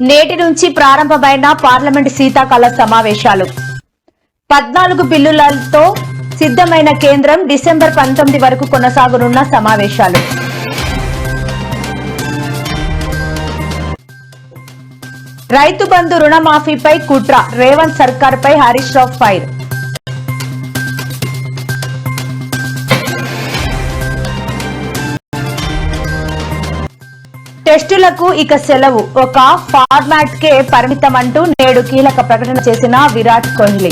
నేటి నుంచి ప్రారంభమైన పార్లమెంట్ శీతాకాల సమావేశాలు. పద్నాలుగు బిల్లులతో సిద్ధమైన కేంద్రం డిసెంబర్ పంతొమ్మిది వరకు కొనసాగనున్న సమావేశాలు. రైతు బంధు రుణమాఫీపై కుట్ర. రేవంత్ సర్కార్పై హరీష్ రావు ఫైర్. టెస్టులకు ఇక సెలవు. ఒక ఫార్మాట్ కే పరిమితమంటూ నేడు కీలక ప్రకటన చేసిన విరాట్ కోహ్లీ.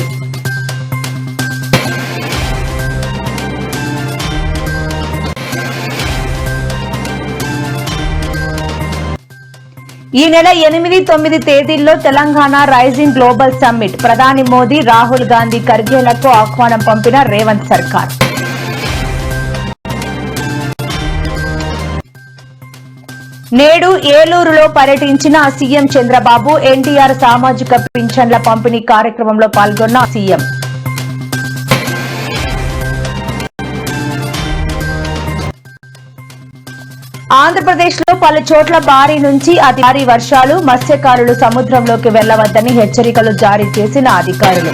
ఈ నెల ఎనిమిది తొమ్మిది తేదీల్లో తెలంగాణ రైజింగ్ గ్లోబల్ సమ్మిట్. ప్రధాని మోదీ రాహుల్ గాంధీ ఖర్గేలకు ఆహ్వానం పంపిన రేవంత్ సర్కార్. నేడు ఏలూరులో పర్యటించిన సీఎం చంద్రబాబు ఎన్టీఆర్ సామాజిక పింఛన్ల పంపిణీ కార్యక్రమంలో పాల్గొన్న సీఎం. ఆంధ్రప్రదేశ్లో పలు చోట్ల భారీ నుంచి అతి భారీ వర్షాలు మత్స్యకారులు సముద్రంలోకి వెళ్ళవద్దని హెచ్చరికలు జారీ చేసిన అధికారులు.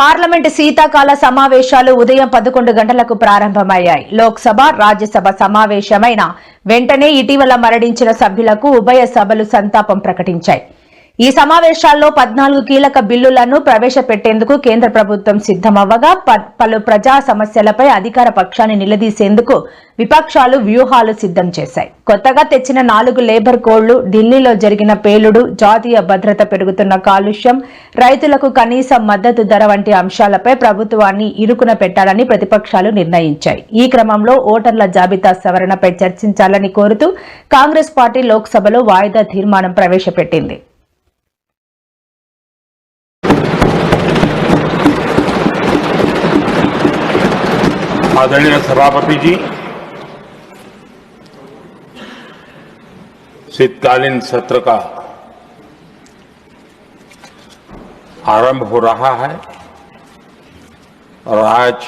పార్లమెంట్ శీతాకాల సమావేశాలు ఉదయం పదకొండు గంటలకు ప్రారంభమయ్యాయి. లోక్సభ రాజ్యసభ సమావేశమైన వెంటనే ఇటీవల మరణించిన సభ్యులకు ఉభయ సభలు సంతాపం ప్రకటించాయి. ఈ సమావేశాల్లో పద్నాలుగు కీలక బిల్లులను ప్రవేశపెట్టేందుకు కేంద్ర ప్రభుత్వం సిద్దమవ్వగా పలు ప్రజా సమస్యలపై అధికార పక్షాన్ని నిలదీసేందుకు విపక్షాలు వ్యూహాలు సిద్దం చేశాయి. కొత్తగా తెచ్చిన నాలుగు లేబర్ కోడ్లు ఢిల్లీలో జరిగిన పేలుడు జాతీయ భద్రత పెరుగుతున్న కాలుష్యం రైతులకు కనీస మద్దతు ధర వంటి అంశాలపై ప్రభుత్వాన్ని ఇరుకున పెట్టాలని ప్రతిపక్షాలు నిర్ణయించాయి. ఈ క్రమంలో ఓటర్ల జాబితా సవరణపై చర్చించాలని కోరుతూ కాంగ్రెస్ పార్టీ లోక్సభలో వాయిదా తీర్మానం ప్రవేశపెట్టింది. आदरणीय सभापति जी, शीतकालीन सत्र का आरंभ हो रहा है और आज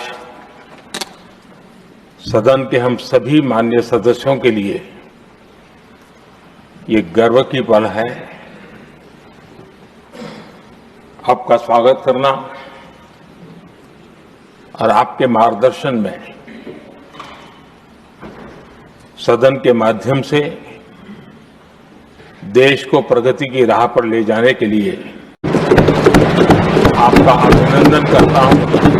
सदन के हम सभी मान्य सदस्यों के लिए ये गर्व की पल है। आपका स्वागत करना और आपके मार्गदर्शन में, सदन के माध्यम से देश को प्रगति की राह पर ले जाने के लिए आपका अभिनंदन करता हूँ।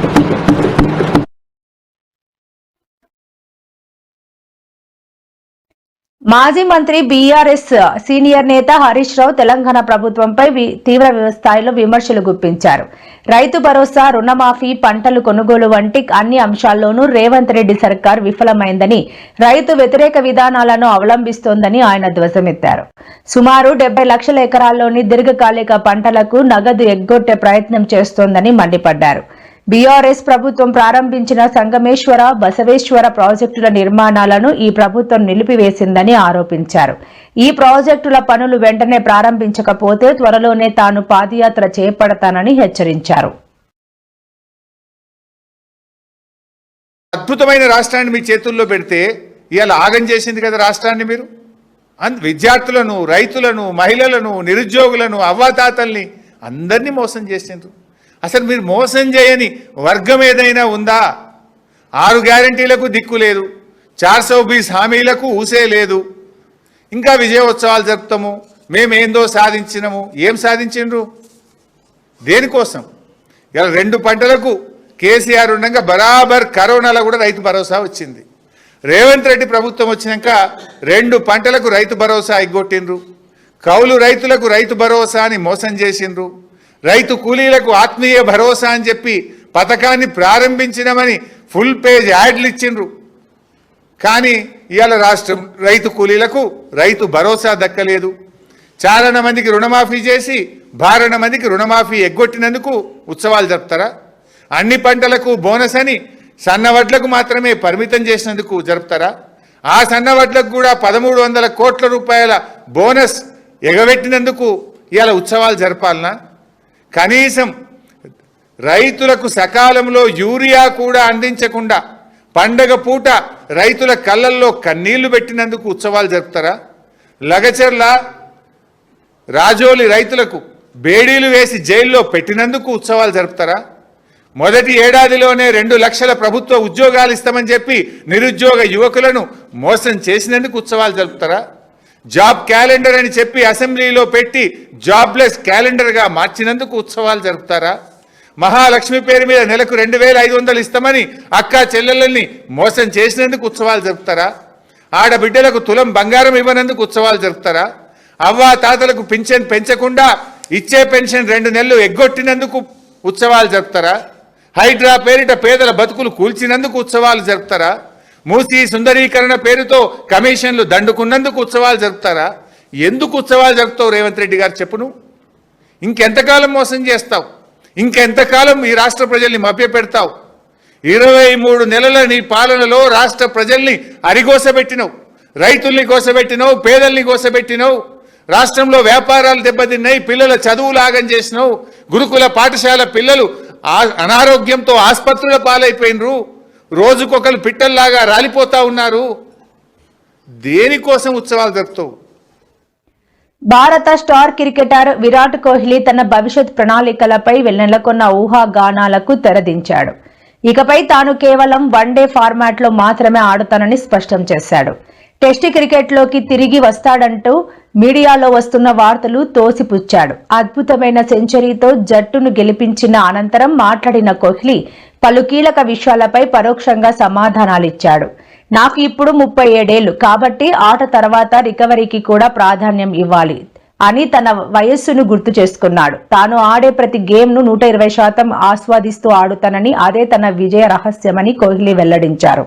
మాజీ మంత్రి బీఆర్ఎస్ సీనియర్ నేత హరీష్ రావు తెలంగాణ ప్రభుత్వంపై తీవ్ర స్థాయిలో విమర్శలు గుప్పించారు. రైతు భరోసా రుణమాఫీ పంటలు కొనుగోలు వంటి అన్ని అంశాల్లోనూ రేవంత్ రెడ్డి సర్కార్ విఫలమైందని రైతు వ్యతిరేక విధానాలను అవలంబిస్తోందని ఆయన ధ్వజమెత్తారు. సుమారు డెబ్బై లక్షల ఎకరాల్లోని దీర్ఘకాలిక పంటలకు నగదు ఎగ్గొట్టే ప్రయత్నం చేస్తోందని మండిపడ్డారు. బీఆర్ఎస్ ప్రభుత్వం ప్రారంభించిన సంగమేశ్వర బసవేశ్వర ప్రాజెక్టుల నిర్మాణాలను ఈ ప్రభుత్వం నిలిపివేసిందని ఆరోపించారు. ఈ ప్రాజెక్టుల పనులు వెంటనే ప్రారంభించకపోతే త్వరలోనే తాను పాదయాత్ర చేపడతానని హెచ్చరించారు. అద్భుతమైన రాష్ట్రాన్ని మీ చేతుల్లో పెడితే ఇవాళ ఆగం చేసింది కదా రాష్ట్రాన్ని మీరు? అన్ విద్యార్థులను రైతులను మహిళలను నిరుద్యోగులను అవ్వాతాతల్ని అందరినీ మోసం చేసిండ్రు. అసలు మీరు మోసం చేయని వర్గం ఏదైనా ఉందా? ఆరు గ్యారంటీలకు దిక్కు లేదు. చార్ సో బీస్ హామీలకు ఊసే లేదు. ఇంకా విజయోత్సవాలు జరుపుతాము. మేమేందో సాధించినము. ఏం సాధించిండ్రు? దేనికోసం? ఇలా రెండు పంటలకు కేసీఆర్ ఉండగా బరాబర్ కరోనాలో కూడా రైతు భరోసా వచ్చింది. రేవంత్ రెడ్డి ప్రభుత్వం వచ్చినాక రెండు పంటలకు రైతు భరోసా ఎగ్గొట్టిండ్రు. కౌలు రైతులకు రైతు భరోసా అని మోసం చేసిండ్రు. రైతు కూలీలకు ఆత్మీయ భరోసా అని చెప్పి పథకాన్ని ప్రారంభించినమని ఫుల్ పేజ్ యాడ్లు ఇచ్చిండ్రు. కానీ ఇవాళ రాష్ట్రం రైతు కూలీలకు రైతు భరోసా దక్కలేదు. చాలా మందికి రుణమాఫీ చేసి భారణ మందికి రుణమాఫీ ఎగ్గొట్టినందుకు ఉత్సవాలు జరుపుతారా? అన్ని పంటలకు బోనస్ అని సన్నవడ్లకు మాత్రమే పరిమితం చేసినందుకు జరుపుతారా? ఆ సన్నవడ్లకు కూడా పదమూడు వందల కోట్ల రూపాయల బోనస్ ఎగబెట్టినందుకు ఇవాళ ఉత్సవాలు జరపాలనా? కనీసం రైతులకు సకాలంలో యూరియా కూడా అందించకుండా పండగ పూట రైతుల కళ్ళల్లో కన్నీళ్ళు పెట్టినందుకు ఉత్సవాలు జరుపుతారా? లగచర్ల రాజోలి రైతులకు బేడీలు వేసి జైల్లో పెట్టినందుకు ఉత్సవాలు జరుపుతారా? మొదటి ఏడాదిలోనే రెండు లక్షల ప్రభుత్వ ఉద్యోగాలు ఇస్తామని చెప్పి నిరుద్యోగ యువకులను మోసం చేసినందుకు ఉత్సవాలు జరుపుతారా? జాబ్ క్యాలెండర్ అని చెప్పి అసెంబ్లీలో పెట్టి జాబ్లెస్ క్యాలెండర్గా మార్చినందుకు ఉత్సవాలు జరుపుతారా? మహాలక్ష్మి పేరు మీద నెలకు రెండు వేల ఐదు వందలు ఇస్తామని అక్క చెల్లెళ్ళని మోసం చేసినందుకు ఉత్సవాలు జరుపుతారా? ఆడబిడ్డలకు తులం బంగారం ఇవ్వనందుకు ఉత్సవాలు జరుపుతారా? అవ్వా తాతలకు పింఛన్ పెంచకుండా ఇచ్చే పెన్షన్ రెండు నెలలు ఎగ్గొట్టినందుకు ఉత్సవాలు జరుపుతారా? హైడ్రా పేరిట పేదల బతుకులు కూల్చినందుకు ఉత్సవాలు జరుపుతారా? మూసి సుందరీకరణ పేరుతో కమిషన్లు దండుకున్నందుకు ఉత్సవాలు జరుపుతారా? ఎందుకు ఉత్సవాలు జరుపుతావు రేవంత్ రెడ్డి గారు చెప్పును? ఇంకెంతకాలం మోసం చేస్తావు? ఇంకెంతకాలం ఈ రాష్ట్ర ప్రజల్ని మభ్యపెడతావు? ఇరవై మూడు నెలల నీ పాలనలో రాష్ట్ర ప్రజల్ని అరిగోసబెట్టినవు రైతుల్ని కోసబెట్టినవు పేదల్ని కోసబెట్టినవు రాష్ట్రంలో వ్యాపారాలు దెబ్బతిన్నాయి పిల్లల చదువులు ఆగం చేసినావు గురుకుల పాఠశాల పిల్లలు ఆ- అనారోగ్యంతో ఆసుపత్రుల పాలైపోయినరు. రోజుకొకరు పిట్టల్లాగా రాలిపోతా ఉన్నారు. దేనికోసం ఉత్సవాలు జరుపుతావు? భారత స్టార్ క్రికెటర్ విరాట్ కోహ్లీ తన భవిష్యత్ ప్రణాళికలపై నెలకొన్న ఊహాగానాలకు తెరదించాడు. ఇకపై తాను కేవలం వన్డే ఫార్మాట్లో మాత్రమే ఆడుతానని స్పష్టం చేశాడు. టెస్ట్ క్రికెట్లోకి తిరిగి వస్తాడంటూ మీడియాలో వస్తున్న వార్తలు తోసిపుచ్చాడు. అద్భుతమైన సెంచరీతో జట్టును గెలిపించిన అనంతరం మాట్లాడిన కోహ్లీ పలు కీలక విషయాలపై పరోక్షంగా సమాధానాలిచ్చాడు. నాకు ఇప్పుడు ముప్పై ఏడేళ్ళు కాబట్టి ఆట తర్వాత రికవరీకి కూడా ప్రాధాన్యం ఇవ్వాలి అని తన వయస్సును గుర్తు చేసుకున్నాడు. తాను ఆడే ప్రతి గేమ్ను నూట ఇరవై శాతం ఆస్వాదిస్తూ ఆడుతానని అదే తన విజయ రహస్యమని కోహ్లీ వెల్లడించారు.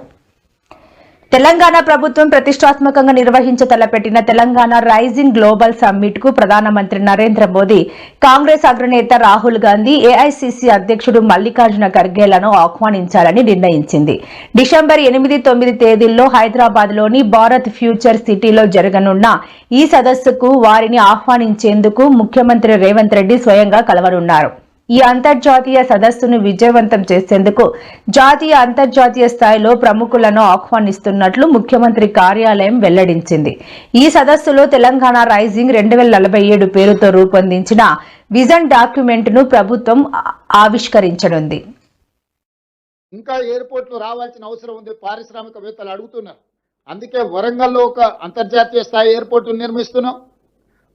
తెలంగాణ ప్రభుత్వం ప్రతిష్టాత్మకంగా నిర్వహించ తలపెట్టిన తెలంగాణ రైజింగ్ గ్లోబల్ సమ్మిట్కు ప్రధానమంత్రి నరేంద్ర మోదీ కాంగ్రెస్ అగ్రనేత రాహుల్ గాంధీ ఏఐసిసి అధ్యక్షుడు మల్లికార్జున ఖర్గేలను ఆహ్వానించాలని నిర్ణయించింది. డిసెంబర్ ఎనిమిది తొమ్మిది తేదీల్లో హైదరాబాద్లోని భారత్ ఫ్యూచర్ సిటీలో జరగనున్న ఈ సదస్సుకు వారిని ఆహ్వానించేందుకు ముఖ్యమంత్రి రేవంత్ రెడ్డి స్వయంగా కలవనున్నారు. ఈ అంతర్జాతీయ సదస్సును విజయవంతం చేసేందుకు జాతీయ అంతర్జాతీయ స్థాయిలో ప్రముఖులను ఆహ్వానిస్తున్నట్లు ముఖ్యమంత్రి కార్యాలయం వెల్లడించింది. ఈ సదస్సులో తెలంగాణ రైజింగ్ రెండు వేల నలభై ఏడు పేరుతో రూపొందించిన విజన్ డాక్యుమెంట్ను ప్రభుత్వం ఆవిష్కరించనుంది. ఇంకా ఎయిర్పోర్ట్లు రావాల్సిన అవసరం ఉంది పారిశ్రామికవేత్తలు అడుగుతున్నారు. అందుకే వరంగల్లో ఒక అంతర్జాతీయ స్థాయి ఎయిర్పోర్ట్ నిర్మిస్తున్నాం.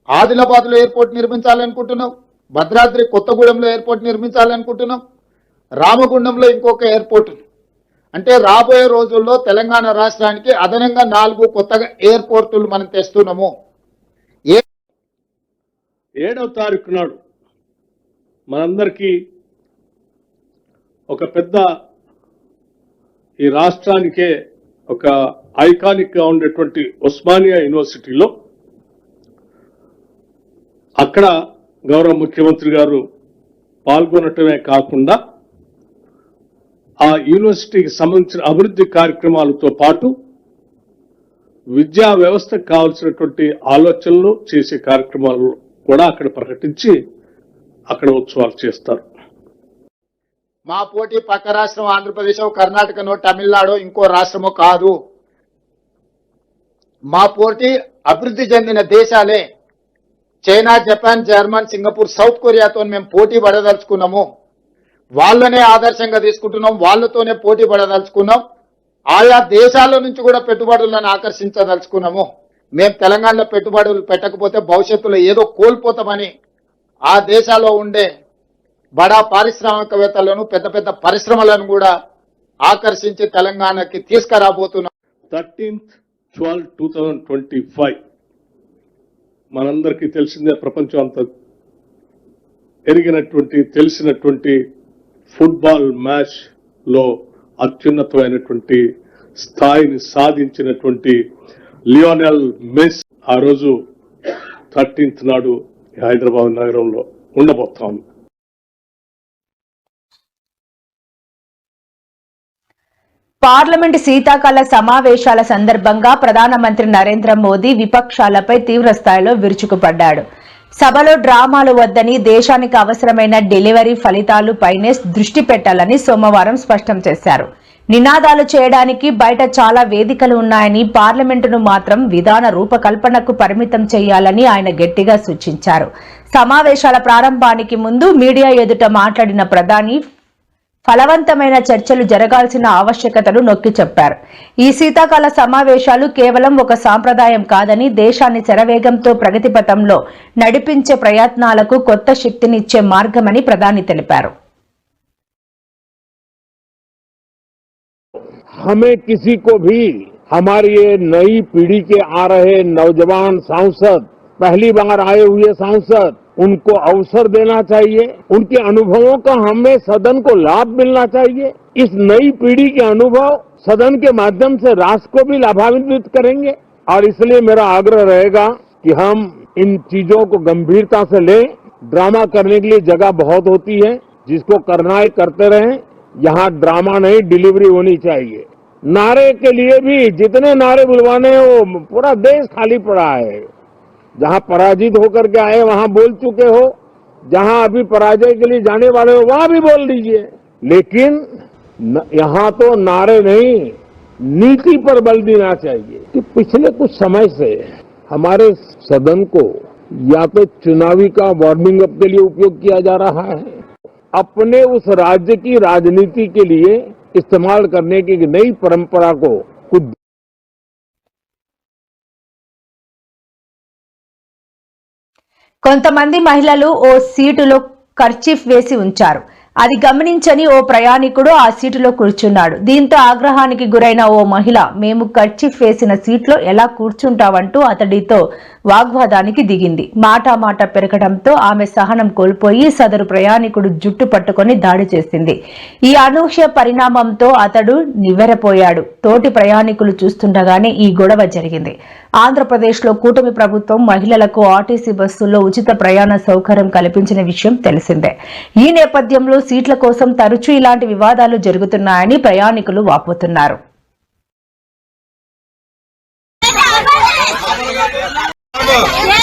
ఆదిలాబాద్లో ఎయిర్పోర్ట్ నిర్మించాలనుకుంటున్నాం. భద్రాద్రి కొత్తగూడెంలో ఎయిర్పోర్ట్ నిర్మించాలనుకుంటున్నాం రామగుండంలో ఇంకొక ఎయిర్పోర్ట్ అంటే రాబోయే రోజుల్లో తెలంగాణ రాష్ట్రానికి అదనంగా నాలుగు కొత్తగా ఎయిర్పోర్టులు మనం తెస్తున్నాము. ఏడవ తారీఖు నాడు మనందరికీ ఒక పెద్ద ఈ రాష్ట్రానికే ఒక ఐకానిక్గా ఉండేటువంటి ఉస్మానియా యూనివర్సిటీలో అక్కడ గౌరవ ముఖ్యమంత్రి గారు పాల్గొనటమే కాకుండా ఆ యూనివర్సిటీకి సంబంధించిన అభివృద్ధి కార్యక్రమాలతో పాటు విద్యా వ్యవస్థకు కావాల్సినటువంటి ఆలోచనలు చేసే కార్యక్రమాలు కూడా అక్కడ ప్రకటించి అక్కడ ఉత్సవాలు చేస్తారు. మా పోటీ పక్క రాష్ట్రం ఆంధ్రప్రదేశ్ కర్ణాటకనో తమిళనాడు ఇంకో రాష్ట్రమో కాదు. మా పోటీ అభివృద్ధి చెందిన దేశాలే. China Japan German Singapore South కొరియాతో మేము పోటీ పడదలుచుకున్నాము. వాళ్ళనే ఆదర్శంగా తీసుకుంటున్నాం. వాళ్ళతోనే పోటీ పడదలుచుకున్నాం. ఆయా దేశాల నుంచి కూడా పెట్టుబడులను ఆకర్షించదలుచుకున్నాము. మేము తెలంగాణలో పెట్టుబడులు పెట్టకపోతే భవిష్యత్తులో ఏదో కోల్పోతామని ఆ దేశాల్లో ఉండే బడా పారిశ్రామికవేత్తలను పెద్ద పెద్ద పరిశ్రమలను కూడా ఆకర్షించి తెలంగాణకి తీసుకురాబోతున్నాం. Thirteenth twelve two thousand twenty five మనందరికీ తెలిసిందే ప్రపంచం అంతా ఎరిగినటువంటి తెలిసినటువంటి ఫుట్బాల్ మ్యాచ్లో అత్యున్నతమైనటువంటి స్థాయిని సాధించినటువంటి లియోనెల్ మెస్ ఆ రోజు థర్టీన్త్ నాడు హైదరాబాద్ నగరంలో ఉండబోతా ఉంది పార్లమెంట్ శీతాకాల సమావేశాల సందర్భంగా ప్రధానమంత్రి నరేంద్ర మోదీ విపక్షాలపై తీవ్ర స్థాయిలో విరుచుకుపడ్డాడు. సభలో డ్రామాలు వద్దని దేశానికి అవసరమైన డెలివరీ ఫలితాలు పైనే దృష్టి పెట్టాలని సోమవారం స్పష్టం చేశారు. నినాదాలు చేయడానికి బయట చాలా వేదికలు ఉన్నాయని పార్లమెంటును మాత్రం విధాన రూపకల్పనకు పరిమితం చేయాలని ఆయన గట్టిగా సూచించారు. సమావేశాల ప్రారంభానికి ముందు మీడియా ఎదుట మాట్లాడిన ప్రధాని ఫలవంతమైన చర్చలు జరగాల్సిన ఆవశ్యకతను నొక్కి చెప్పారు ఈ శీతాకాల సమావేశాలు కేవలం ఒక సాంప్రదాయం కాదని దేశాన్ని శరవేగంతో ప్రగతి పథంలో నడిపించే ప్రయత్నాలకు కొత్త శక్తినిచ్చే మార్గమని ప్రధాని తెలిపారు हमें किसी को भी हमारी ये नई पीढ़ी के आ रहे नौजवान सांसद पहली बार आए हुए सांसद उनको अवसर देना चाहिए। उनके अनुभवों का हमें सदन को लाभ मिलना चाहिए। इस नई पीढ़ी के अनुभव सदन के माध्यम से राष्ट्र को भी लाभान्वित करेंगे। और इसलिए मेरा आग्रह रहेगा कि हम इन चीज़ों को गंभीरता से लें। ड्रामा करने के लिए जगह बहुत होती है, जिसको करना है करते रहें। यहाँ ड्रामा नहीं, डिलीवरी होनी चाहिए। नारे के लिए भी जितने नारे बुलवाने हैं, वो पूरा देश खाली पड़ा है। जहाँ पराजित होकर के आए वहाँ बोल चुके हो। जहाँ अभी पराजय के लिए जाने वाले हो वहाँ भी बोल दीजिए। लेकिन न, यहाँ तो नारे नहीं नीति पर बल देना चाहिए। कि पिछले कुछ समय से हमारे सदन को या तो चुनावी का वार्मिंग अप के लिए उपयोग किया जा रहा है। अपने उस राज्य की राजनीति के लिए इस्तेमाल करने की नई परंपरा को కొంతమంది మహిళలు ఓ సీటులో కర్చీఫ్ వేసి ఉంచారు. అది గమనించని ఓ ప్రయాణికుడు ఆ సీటులో కూర్చున్నాడు. దీంతో ఆగ్రహానికి గురైన ఓ మహిళ మేము కర్చీఫ్ వేసిన సీట్లో ఎలా కూర్చుంటావంటూ అతడితో వాగ్వాదానికి దిగింది. మాటా మాట పెరగడంతో ఆమె సహనం కోల్పోయి సదరు ప్రయాణికుడు జుట్టు పట్టుకొని దాడి చేసింది. ఈ అనూహ్య పరిణామంతో అతడు నివ్వెరపోయాడు. తోటి ప్రయాణికులు చూస్తుండగానే ఈ గొడవ జరిగింది. ఆంధ్రప్రదేశ్లో కూటమి ప్రభుత్వం మహిళలకు ఆర్టీసీ బస్సుల్లో ఉచిత ప్రయాణ సౌకర్యం కల్పించిన విషయం తెలిసిందే. ఈ నేపథ్యంలో సీట్ల కోసం తరచూ ఇలాంటి వివాదాలు జరుగుతున్నాయని ప్రయాణికులు వాపోతున్నారు. Bravo!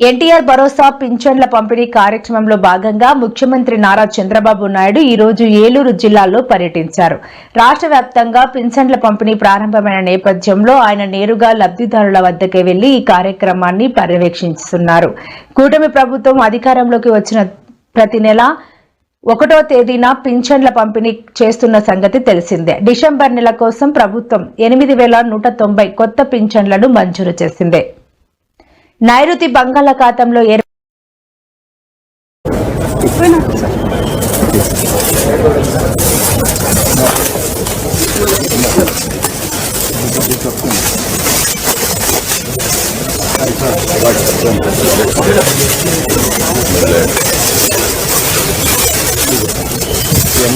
ఎన్టీఆర్ భరోసా పింఛన్ల పంపిణీ కార్యక్రమంలో భాగంగా ముఖ్యమంత్రి నారా చంద్రబాబు నాయుడు ఈ రోజు ఏలూరు జిల్లాలో పర్యటించారు. రాష్ట్ర వ్యాప్తంగా పింఛన్ల పంపిణీ ప్రారంభమైన నేపథ్యంలో ఆయన నేరుగా లబ్దిదారుల వద్దకే వెళ్ళి ఈ కార్యక్రమాన్ని పర్యవేక్షిస్తున్నారు. కూటమి ప్రభుత్వం అధికారంలోకి వచ్చిన ప్రతి నెల ఒకటో తేదీన పింఛన్ల పంపిణీ చేస్తున్న సంగతి తెలిసిందే. డిసెంబర్ నెల కోసం ప్రభుత్వం ఎనిమిది వేల నూట తొంభై కొత్త పింఛన్లను మంజూరు చేసిందే. నైరుతి బంగాళాఖాతంలో ఏర్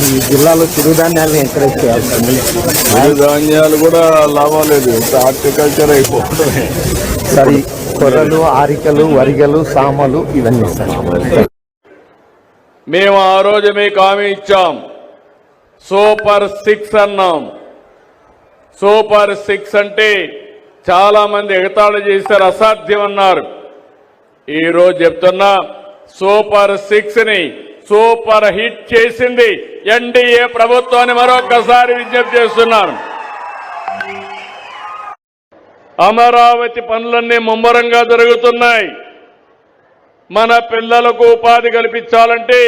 ఈ జిల్లాలో చిరుధాన్యాలను ఎంకరేజ్ చేయాల్సింది. ధాన్యాలు కూడా లాభం లేదు. హార్టికల్చర్ అయిపోతుంది సరి కొరలు ఆరికలు వరిగలు సామలు ఇవన్నీ సార్. మేము ఆ రోజు మీకు హామీ ఇచ్చాం. సూపర్ సిక్స్ అన్నాం. సూపర్ సిక్స్ అంటే చాలా మంది ఎగతాళి చేశారు అసాధ్యం అన్నారు. ఈరోజు చెప్తున్నా సూపర్ సిక్స్ని సూపర్ హిట్ చేసింది ఎన్డీఏ ప్రభుత్వాన్ని మరొకసారి విజ్ఞప్తి చేస్తున్నాను. అమరావతి పనులన్నీ ముమ్మరంగా జరుగుతున్నాయి. మన పిల్లలకు ఉపాధి కల్పించాలంటే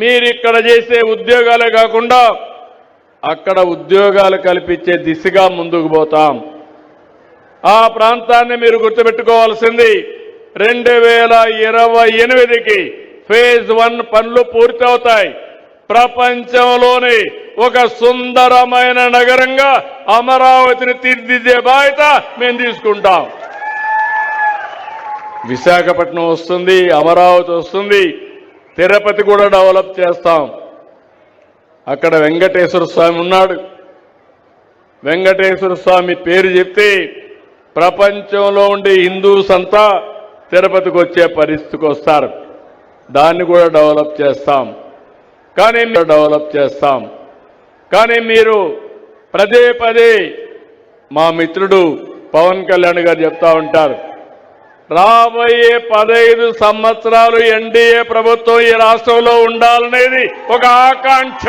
మీరు ఇక్కడ చేసే ఉద్యోగాలే కాకుండా అక్కడ ఉద్యోగాలు కల్పించే దిశగా ముందుకు పోతాం. ఆ ప్రాంతాన్ని మీరు గుర్తుపెట్టుకోవాల్సింది రెండు వేల ఇరవై ఎనిమిదికి ఫేజ్ వన్ పనులు పూర్తవుతాయి. ప్రపంచంలోని ఒక సుందరమైన నగరంగా అమరావతిని తీర్చిదిద్దే బాధ్యత మేము తీసుకుంటాం. విశాఖపట్నం వస్తుంది అమరావతి వస్తుంది తిరుపతి కూడా డెవలప్ చేస్తాం. అక్కడ వెంకటేశ్వర స్వామి ఉన్నాడు. వెంకటేశ్వర స్వామి పేరు చెప్తే ప్రపంచంలో ఉండే హిందూస్ అంతా తిరుపతికి వచ్చే పరిస్థితికి వస్తారు. దాన్ని కూడా డెవలప్ చేస్తాం. కానీ మీరు డెవలప్ చేస్తాం. కానీ మీరు పదే పదే మా మిత్రుడు పవన్ కళ్యాణ్ గారు చెప్తా ఉంటారు. రాబోయే పదహైదు సంవత్సరాలు ఎన్డీఏ ప్రభుత్వం ఈ రాష్ట్రంలో ఉండాలనేది ఒక ఆకాంక్ష.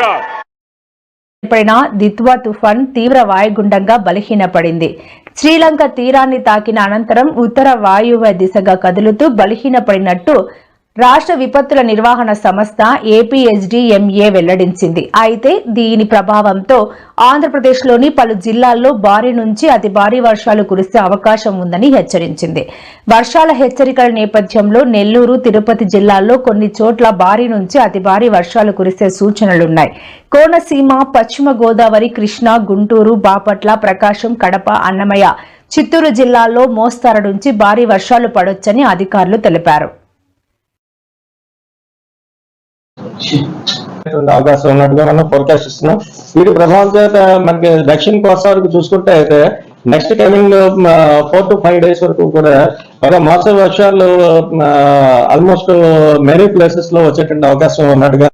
ఏర్పడిన దిత్వా తుఫాన్ తీవ్ర వాయుగుండంగా బలహీనపడింది. శ్రీలంక తీరాన్ని తాకిన అనంతరం ఉత్తర వాయువ్య దిశగా కదులుతూ బలహీనపడినట్టు రాష్ట్ర విపత్తుల నిర్వహణ సంస్థ ఏపీఎస్డిఎంఏ వెల్లడించింది. అయితే దీని ప్రభావంతో ఆంధ్రప్రదేశ్లోని పలు జిల్లాల్లో భారీ నుంచి అతి భారీ వర్షాలు కురిసే అవకాశం ఉందని హెచ్చరించింది. వర్షాల హెచ్చరికల నేపథ్యంలో నెల్లూరు తిరుపతి జిల్లాల్లో కొన్ని చోట్ల భారీ నుంచి అతి భారీ వర్షాలు కురిసే సూచనలున్నాయి. కోనసీమ పశ్చిమ గోదావరి కృష్ణా గుంటూరు బాపట్ల ప్రకాశం కడప అన్నమయ్య చిత్తూరు జిల్లాల్లో మోస్తారు నుంచి భారీ వర్షాలు పడొచ్చని అధికారులు తెలిపారు. అవకాశం ఉన్నట్టుగా మనం ఫోర్కాస్ట్ ఇస్తున్నాం వీటి ప్రభావం చేత మనకి దక్షిణ కోస్తా వరకు చూసుకుంటే అయితే next coming four to five days వరకు కూడా ఒక మోస్తరు వర్షాలు ఆల్మోస్ట్ మెనీ ప్లేసెస్లో వచ్చేటువంటి అవకాశం ఉన్నట్టుగా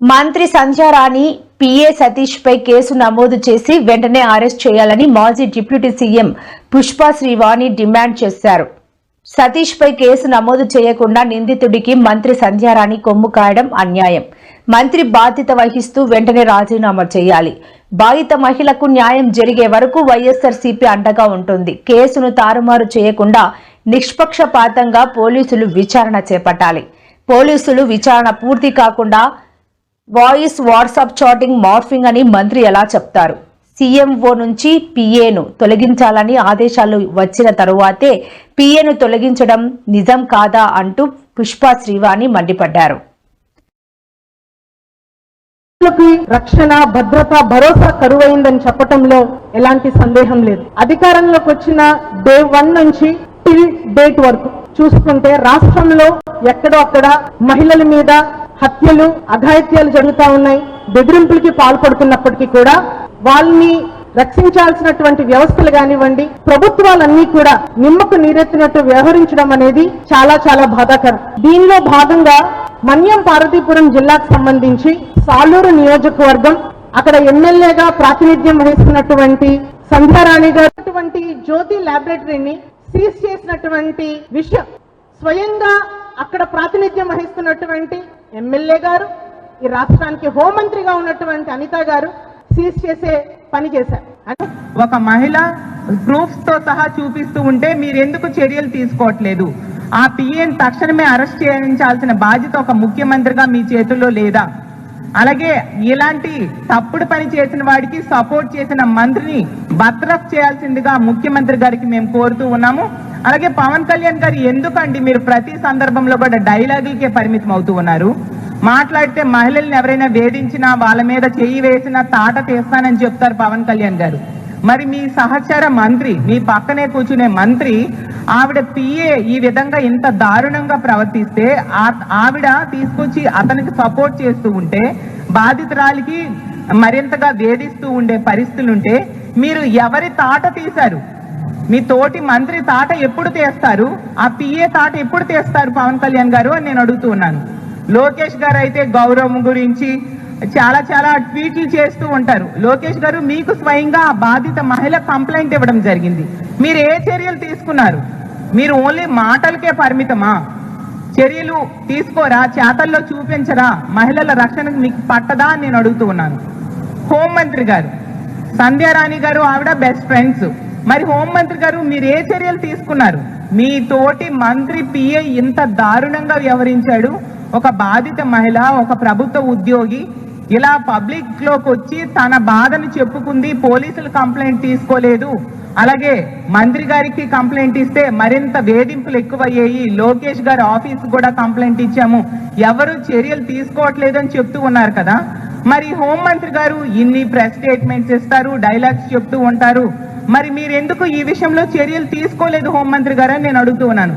మంత్రి సంధ్యారాణి పిఏ సతీష్ పై కేసు నమోదు చేసి వెంటనే అరెస్ట్ చేయాలని మాజీ deputy CM Pushpa Srivani demand చేశారు. సతీష్ పై కేసు నమోదు చేయకుండా నిందితుడికి మంత్రి సంధ్యారాణి కొమ్ము కాయడం అన్యాయం. మంత్రి బాధ్యత వహిస్తూ వెంటనే రాజీనామా చేయాలి. బాధిత మహిళకు న్యాయం జరిగే వరకు వైఎస్ఆర్సీపీ అండగా ఉంటుంది. కేసును తారుమారు చేయకుండా నిష్పక్షపాతంగా పోలీసులు విచారణ చేపట్టాలి. పోలీసులు విచారణ పూర్తి కాకుండా వాయిస్ వాట్సాప్ చాటింగ్ మార్ఫింగ్ అని మంత్రి ఎలా చెప్తారు? సీఎంఓ నుంచి పిఏను తొలగించాలని ఆదేశాలు వచ్చిన తరువాతే పిఏను తొలగించడం నిజం కాదా అంటూ పుష్ప శ్రీవాణి మండిపడ్డారు. రక్షణ భద్రత భరోసా కరువైందని చెప్పటంలో ఎలాంటి సందేహం లేదు. అధికారంలోకి వచ్చిన డే వన్ నుంచి టిల్ డేట్ వరకు చూసుకుంటే రాష్ట్రంలో ఎక్కడో అక్కడ మహిళల మీద హత్యలు అఘాయిత్యాలు జరుగుతా ఉన్నాయి. బెదిరింపులకి పాల్పడుతున్నప్పటికీ కూడా వాళ్ళని రక్షించాల్సినటువంటి వ్యవస్థలు కానివ్వండి ప్రభుత్వాలన్నీ కూడా నిమ్మకు నీరెత్తినట్టు వ్యవహరించడం అనేది చాలా చాలా బాధాకరం. దీనిలో భాగంగా మన్యం పార్వతీపురం జిల్లాకు సంబంధించి సాలూరు నియోజకవర్గం అక్కడ ఎమ్మెల్యేగా ప్రాతినిధ్యం వహిస్తున్నటువంటి సంధ్యారాణి గారు అటువంటి జ్యోతి ల్యాబొరేటరీని సీజ్ చేసినటువంటి విషయం స్వయంగా అక్కడ ప్రాతినిధ్యం వహిస్తున్నటువంటి ఎమ్మెల్యే గారు ఈ రాష్ట్రానికి హోంమంత్రిగా ఉన్నటువంటి అనిత గారు సీజ్ చేసే పని చేశారు. ఒక మహిళ ప్రూఫ్స్తో సహా చూపిస్తూ ఉంటే మీరు ఎందుకు చర్యలు తీసుకోవట్లేదు? ఆ పిఎన్ తక్షణమే అరెస్ట్ చేయించాల్సిన బాధ్యత ఒక ముఖ్యమంత్రిగా మీ చేతుల్లో లేదా? అలాగే ఇలాంటి తప్పుడు పని చేసిన వాడికి సపోర్ట్ చేసిన మంత్రిని బర్తరఫ్ చేయాల్సిందిగా ముఖ్యమంత్రి గారికి మేము కోరుతూ ఉన్నాము. అలాగే పవన్ కళ్యాణ్ గారు ఎందుకండి మీరు ప్రతి సందర్భంలో కూడా డైలాగులకే పరిమితం అవుతూ ఉన్నారు? మాట్లాడితే మహిళల్ని ఎవరైనా వేధించినా వాళ్ళ మీద చేయి వేసినా తాట తీస్తానని చెప్తారు పవన్ కళ్యాణ్ గారు. మరి మీ సహచర మంత్రి మీ పక్కనే కూర్చునే మంత్రి ఆవిడ పిఏ ఈ విధంగా ఇంత దారుణంగా ప్రవర్తిస్తే ఆవిడ తీసుకొచ్చి అతనికి సపోర్ట్ చేస్తూ ఉంటే బాధితురాలికి మరింతగా వేధిస్తూ ఉండే పరిస్థితులుంటే మీరు ఎవరి తాట తీశారు? మీ తోటి మంత్రి తాట ఎప్పుడు తీస్తారు? ఆ పిఏ తాట ఎప్పుడు తీస్తారు పవన్ కళ్యాణ్ గారు అని నేను అడుగుతూ ఉన్నాను. లోకేష్ గారు అయితే గౌరవం గురించి చాలా చాలా ట్వీట్లు చేస్తూ ఉంటారు. లోకేష్ గారు మీకు స్వయంగా ఆ బాధిత మహిళ కంప్లైంట్ ఇవ్వడం జరిగింది. మీరు ఏ చర్యలు తీసుకున్నారు? మీరు ఓన్లీ మాటలకే పరిమితమా? చర్యలు తీసుకోరా? చేతల్లో చూపించరా? మహిళల రక్షణకు మీకు పట్టదా అని నేను అడుగుతూ ఉన్నాను. హోంమంత్రి గారు సంధ్యారాణి గారు ఆవిడ బెస్ట్ ఫ్రెండ్స్ మరి హోంమంత్రి గారు మీరు ఏ చర్యలు తీసుకున్నారు? మీ తోటి మంత్రి పిఏ ఇంత దారుణంగా వ్యవహరించాడు. ఒక బాధిత మహిళ ఒక ప్రభుత్వ ఉద్యోగి ఇలా పబ్లిక్లోకి వచ్చి తన బాధను చెప్పుకుంది పోలీసులు కంప్లైంట్ తీసుకోలేదు. అలాగే మంత్రి గారికి కంప్లైంట్ ఇస్తే మరింత వేధింపులు ఎక్కువయ్యాయి. లోకేష్ గారి ఆఫీస్ కూడా కంప్లైంట్ ఇచ్చాము. ఎవరు చర్యలు తీసుకోవట్లేదు అని చెప్తూ ఉన్నారు కదా. మరి హోంమంత్రి గారు ఇన్ని ప్రెస్ స్టేట్మెంట్స్ ఇస్తారు డైలాగ్స్ చెప్తూ ఉంటారు. మరి మీరు ఎందుకు ఈ విషయంలో చర్యలు తీసుకోలేదు హోంమంత్రి గారు అని నేను అడుగుతూ ఉన్నాను.